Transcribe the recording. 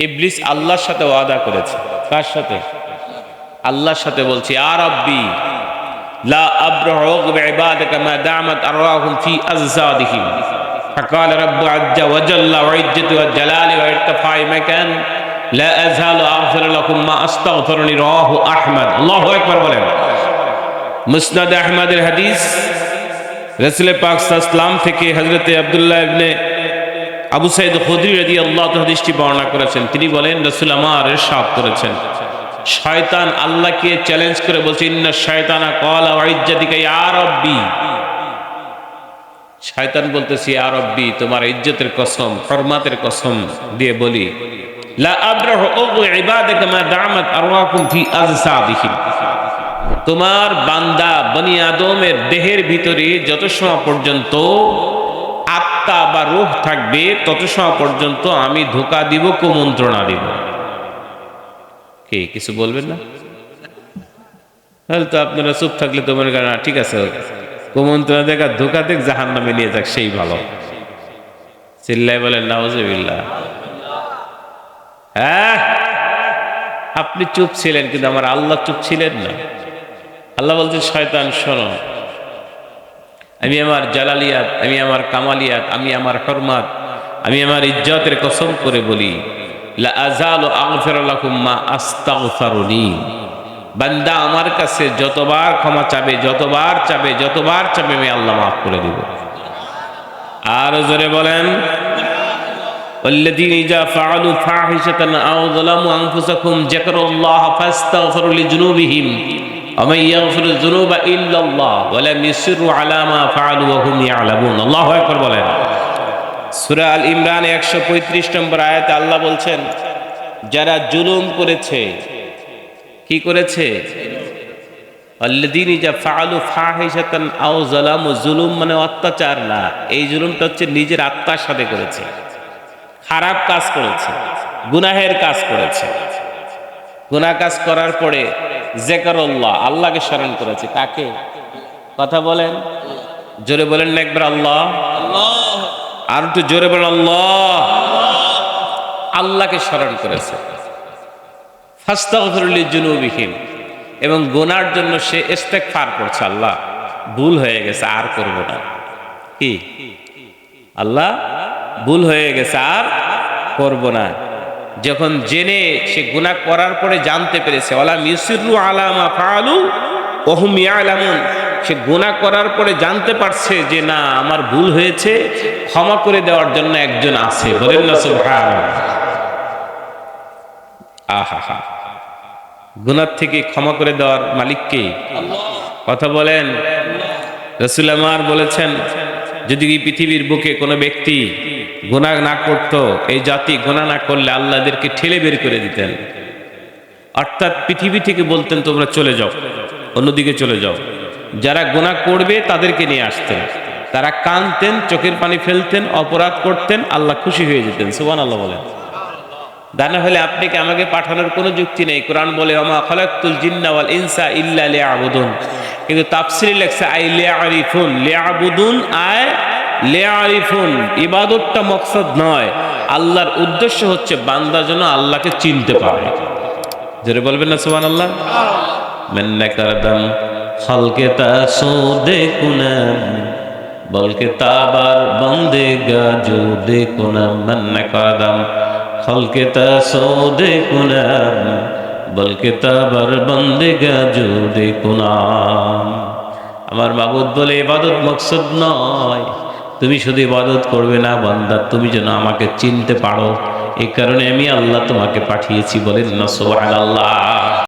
ইবলিস আল্লাহর সাথে ওয়াদা করেছে কার সাথে আল্লাহর সাথে বলছি আর আব্বি লা আব্রাহু বিইবাদিকা মা দামাত আরওয়াহুম ফি আযযাদিহিম فقال رب عز وجل وعزتي وجلالي وارتفاع مكان لا أزال أغفر لكم ما أستغفرني رواه أحمد الله أكبر বলেন মুসনাদ আহমদের হাদিস রসুল পাক সাল্লাম থেকে হজরতে আবদুল্লাহ ইবনে আবু সাইদ খুদরি রাদি আল্লাহ হাদিসটি বর্ণনা করেছেন। তিনি বলেন, রসুল আমার সাপ করেছেন। শয়তান আল্লাহকে চ্যালেঞ্জ করে বলছে, ইন্না শয়তানা কলা ওয়াইজ্জাতিকা ইয়া রব্বি। শয়তান বলতেছি, ইয়া রব্বি, তোমার ইজ্জতের কসম ফরমাতের কসম দিয়ে বলি, লা আব্রাহু উগু ইবাদাকা মা দামাত আরওয়াকুম ফি আজসাদিহিম। তোমার বান্দা বনি আদমের দেহের ভিতরে যত সময় পর্যন্ত আত্মা বা রূহ থাকবে, তত সময় পর্যন্ত আমি ধোকা দিব, কুমন্ত্রণা দিব। কে, কিছু বলবেন না? তাহলে তো আপনারা চুপ থাকলে তো মনে করেন ঠিক আছে, কুমন্ত্রণা দেখা ধোকা দেখ জাহান নামে নিয়ে যাক, সেই ভালো। চিল্লাই বলেন, নাউজুবিল্লাহ। হ্যাঁ আপনি চুপ ছিলেন, কিন্তু আমার আল্লাহ চুপ ছিলেন না। আল্লাহ বলছেন, শয়তান, শোনো। আমি আমার জালালিয়াত আমি আমার কামালিয়াত আমি আমার হরমাত আমি আমার ইজ্জতের কসম করে বলি লা আযালু আগফিরু লাকুম মা আস্তাগফিরুনি বান্দা আমার কাছে যতবার ক্ষমা চাবে যতবার চাবে যতবার চাবে আমি আল্লাহ মাফ করে দিব আর জোরে বলেন والذين إذا فعلوا فاحشة أو ظلموا أنفسهم ذكروا الله فاستغفروا لذنوبهم ومن يغفر الذنوب إلا الله ولم يصروا على ما فعلوا وهم يعلمون الله أكبر বলেন সূরা আল ইমরান 135 নম্বর আয়াতে আল্লাহ বলছেন যারা জুলুম করেছে কি করেছে আল্লাদিন যা ফালু ফাহিশাতান আও জালামু জুলুম মানে অত্যাচার না এই জুলুমটা হচ্ছে নিজের আত্মার সাথে করেছে খারাপ কাজ করেছে গুনাহের কাজ করেছে গুনাহ কাজ করার পরে জেকারুল্লাহ, আল্লাহকে স্মরণ করেছে। কাকে? কথা বলেন। জোরে বলেন না একবার আল্লাহ। আর একটু জোরে বলেন আল্লাহ। আল্লাহকে স্মরণ করেছে। জুনুবিহিম এবং গোনার জন্য সে ইস্তেগফার করছে আল্লাহ। ভুল হয়ে গেছে, আর করব না। কি? আল্লাহ, ভুল হয়ে গেছে, আর করব না। যখন জেনে সে গুনাহ করার পরে জানতে পেরেছে ওলা মিসিরু আলামা ফালু ওহুম ইয়ালামুন। সে গুনাহ করার পরে জানতে পারছে যে, না, আমার ভুল হয়েছে, ক্ষমা করে দেওয়ার জন্য একজন আছে। বলেন না আহা হা। গুনার থেকে ক্ষমা করে দেওয়ার মালিককে কথা বলেন। রসুল আমার বলেছেন, যদি পৃথিবীর বুকে কোনো ব্যক্তি গুনাহ না করত, এই জাতি গুনাহ না করলে আল্লাহদেরকে ঠেলে বের করে দিতেন। অর্থাৎ পৃথিবী থেকে বলতেন, তোমরা চলে যাও, অন্যদিকে চলে যাও। যারা গুনাহ করবে, তাদেরকে নিয়ে আসতেন। তারা কানতেন চোখের পানি ফেলতেন, অপরাধ করতেন, আল্লাহ খুশি হয়ে যেতেন। সুবান আল্লাহ বলেন দানা হলে আপনাকে আমাকে পাঠানোর কোনো যুক্তি নেই? কোরআন বলে আমা খলাকুল জিন্না ওয়াল ইনসা ইল্লা লিয়াবুদুন। কিন্তু তাফসিরে লেখছে, আই লিয়ারিফুন। লিয়াবুদুন আয় লিয়ারিফুন ইবাদতটা মকসদ নয়। আল্লাহর উদ্দেশ্য হচ্ছে বান্দা যেন আল্লাহকে চিনতে পারে। জোরে বলবেন না, সুবহানাল্লাহ? মেন্না করদম খলকে তাসো দেখুনাম বলকে তাবার বন্দেগা জো দেখুনাম মেন্না করদম খলকে তাসো দেখুনাম বলকে তাবার বন্দেগা জো দেখুনাম আমার মাবুদ বলে, ইবাদত মকসদ নয়। তুমি শুধু ইবাদত করবে না, বান্দা। তুমি যেন আমাকে চিনতে পারো। এই কারণে আমি আল্লাহ তোমাকে পাঠিয়েছি বলেন না সোহান আল্লাহ